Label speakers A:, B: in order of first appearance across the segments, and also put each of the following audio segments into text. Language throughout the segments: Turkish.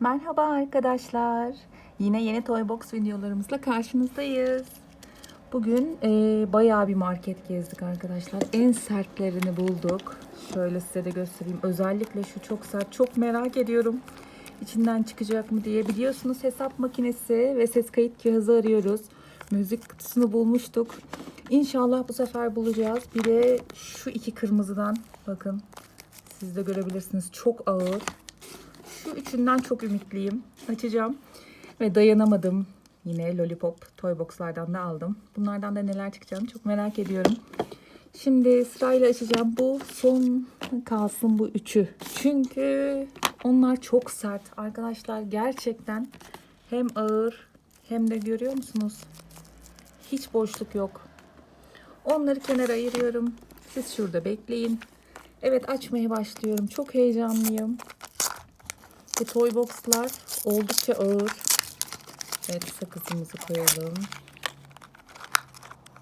A: Merhaba arkadaşlar. Yine yeni Toybox videolarımızla karşınızdayız. Bugün e, bayağı bir market gezdik arkadaşlar. En sertlerini bulduk. Şöyle size de göstereyim. Özellikle şu çok sert. Çok merak ediyorum. İçinden çıkacak mı diye. Biliyorsunuz hesap makinesi ve ses kayıt cihazı arıyoruz. Müzik kutusunu bulmuştuk. İnşallah bu sefer bulacağız. Bir de şu iki kırmızıdan bakın. Siz de görebilirsiniz. Çok ağır. Şu üçünden çok ümitliyim. Açacağım. Ve dayanamadım. Yine Lollipop Toybox'lardan da aldım. Bunlardan da neler çıkacağını çok merak ediyorum. Şimdi sırayla açacağım. Bu son kalsın bu üçü. Çünkü onlar çok sert. Arkadaşlar gerçekten hem ağır hem de görüyor musunuz? Hiç boşluk yok. Onları kenara ayırıyorum. Siz şurada bekleyin. Evet açmaya başlıyorum. Çok heyecanlıyım. Bu toy boxlar oldukça ağır. Evet sakızımızı koyalım.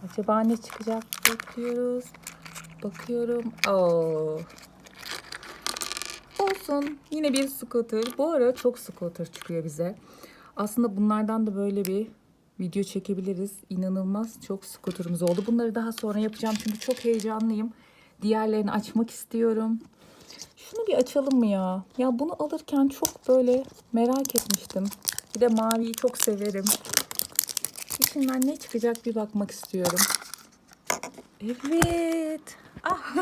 A: Acaba ne çıkacak bekliyoruz. Bakıyorum. Oo. Olsun. Yine bir scooter. Bu ara çok scooter çıkıyor bize. Aslında bunlardan da böyle bir video çekebiliriz. İnanılmaz çok scooter'ımız oldu. Bunları daha sonra yapacağım çünkü çok heyecanlıyım. Diğerlerini açmak istiyorum. Şunu bir açalım mı ya? Ya bunu alırken çok böyle merak etmiştim. Bir de maviyi çok severim. İçinden ne çıkacak bir bakmak istiyorum. Evet. Ah.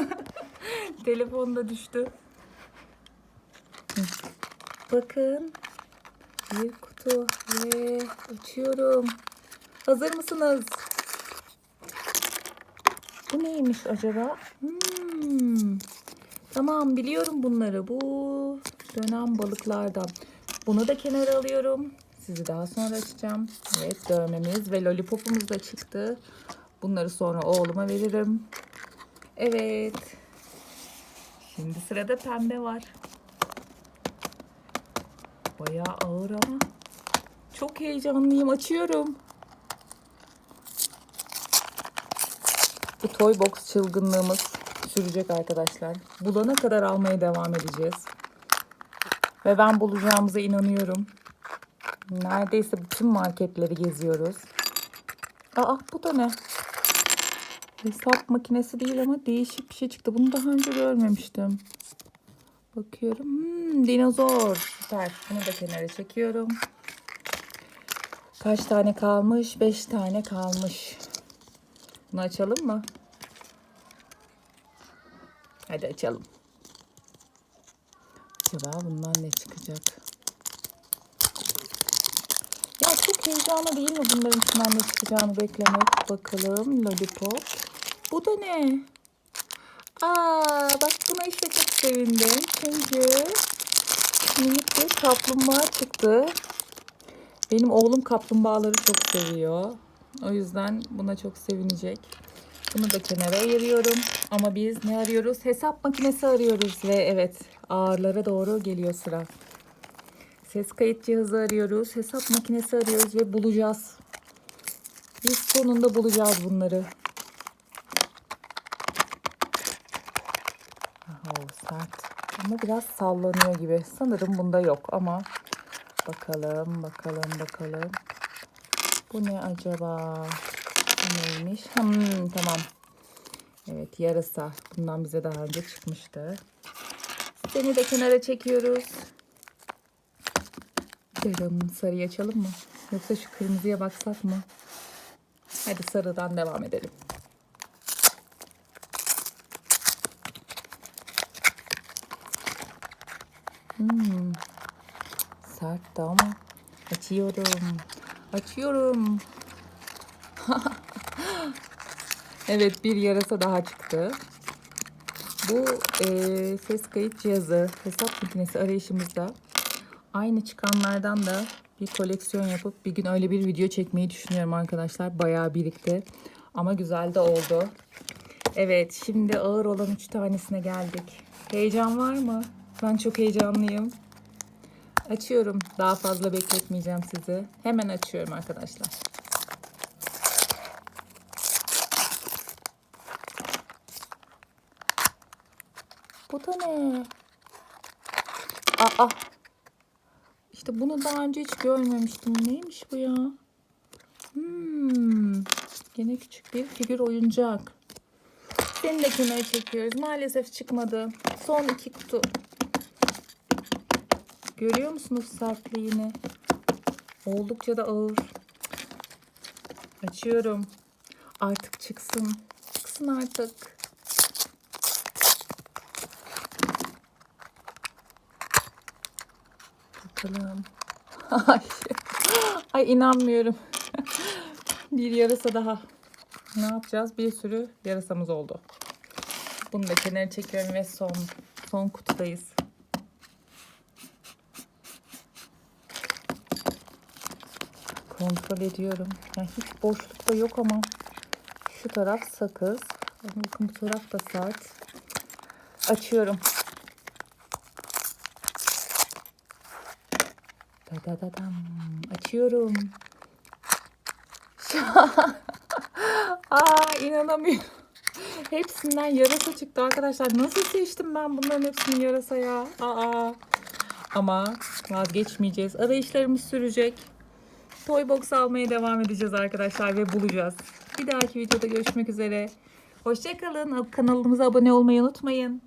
A: Telefon da düştü. Bakın. Bir kutu ve açıyorum. Hazır mısınız? Bu neymiş acaba? Hmm. Tamam biliyorum bunları. Bu dönem balıklardan. Bunu da kenara alıyorum. Sizi daha sonra açacağım. Evet dövmemiz ve lollipopumuz da çıktı. Bunları sonra oğluma veririm. Evet. Şimdi sırada pembe var. Bayağı ağır ama. Çok heyecanlıyım. Açıyorum. Bu toy box çılgınlığımız sürecek arkadaşlar. Bulana kadar almaya devam edeceğiz. Ve ben bulacağımıza inanıyorum. Neredeyse bütün marketleri geziyoruz. Aa bu da ne? Hesap makinesi değil ama değişik bir şey çıktı. Bunu daha önce görmemiştim. Bakıyorum. Hmm, dinozor. Süper. Bunu da kenara çekiyorum. Kaç tane kalmış? Beş tane kalmış. Bunu açalım mı? Hadi açalım. Acaba bundan ne çıkacak? Ya çok heyecanlı değil mi bunların içinden ne çıkacağını beklemek? Bakalım lollipop. Bu da ne? Aa bak buna işte çok sevindim. Çünkü minik bir kaplumbağa çıktı. Benim oğlum kaplumbağaları çok seviyor. O yüzden buna çok sevinecek. Bunu da kenara ayırıyorum. Ama biz ne arıyoruz? Hesap makinesi arıyoruz ve evet ağırlara doğru geliyor sıra. Ses kayıt cihazı arıyoruz. Hesap makinesi arıyoruz ve bulacağız. Biz sonunda bulacağız bunları. Oh, sert. Ama biraz sallanıyor gibi. Sanırım bunda yok ama bakalım bakalım bakalım. Bu ne acaba? Neymiş? Hmm, tamam. Evet yarasa. Bundan bize daha önce çıkmıştı. Seni de kenara çekiyoruz. Yarın sarıyı açalım mı? Yoksa şu kırmızıya baksak mı? Hadi sarıdan devam edelim. Hmm. Sertti ama açıyorum. Açıyorum. evet bir yarasa daha çıktı. Bu e, ses kayıt cihazı, hesap makinesi arayışımızda aynı çıkanlardan da bir koleksiyon yapıp bir gün öyle bir video çekmeyi düşünüyorum arkadaşlar. Bayağı birikti ama güzel de oldu. Evet şimdi ağır olan 3 tanesine geldik. Heyecan var mı? Ben çok heyecanlıyım. Açıyorum. Daha fazla bekletmeyeceğim sizi. Hemen açıyorum arkadaşlar. Bu da ne? Aa. İşte bunu daha önce hiç görmemiştim. Neymiş bu ya? Hmm. Yine küçük bir figür oyuncak. Seni de kenara çekiyoruz. Maalesef çıkmadı. Son iki kutu. Görüyor musunuz sertliğini? Oldukça da ağır. Açıyorum. Artık çıksın. Çıksın artık. Bakalım. Ay, inanmıyorum. bir yarasa daha. Ne yapacağız? Bir sürü yarasamız oldu. Bunu da kenara çekiyorum ve son son kutudayız. Kontrol ediyorum. Yani hiç boşlukta yok ama şu taraf sakız. Bakın bu taraf da saat. Açıyorum. Da da da dam. Açıyorum. Aa inanamıyorum. Hepsinden yarasa çıktı arkadaşlar. Nasıl seçtim ben bunların hepsini yarasa ya? Aa. Ama vazgeçmeyeceğiz. Arayışlarımız sürecek. Toy box almaya devam edeceğiz arkadaşlar ve bulacağız. Bir dahaki videoda görüşmek üzere. Hoşçakalın. Kanalımıza abone olmayı unutmayın.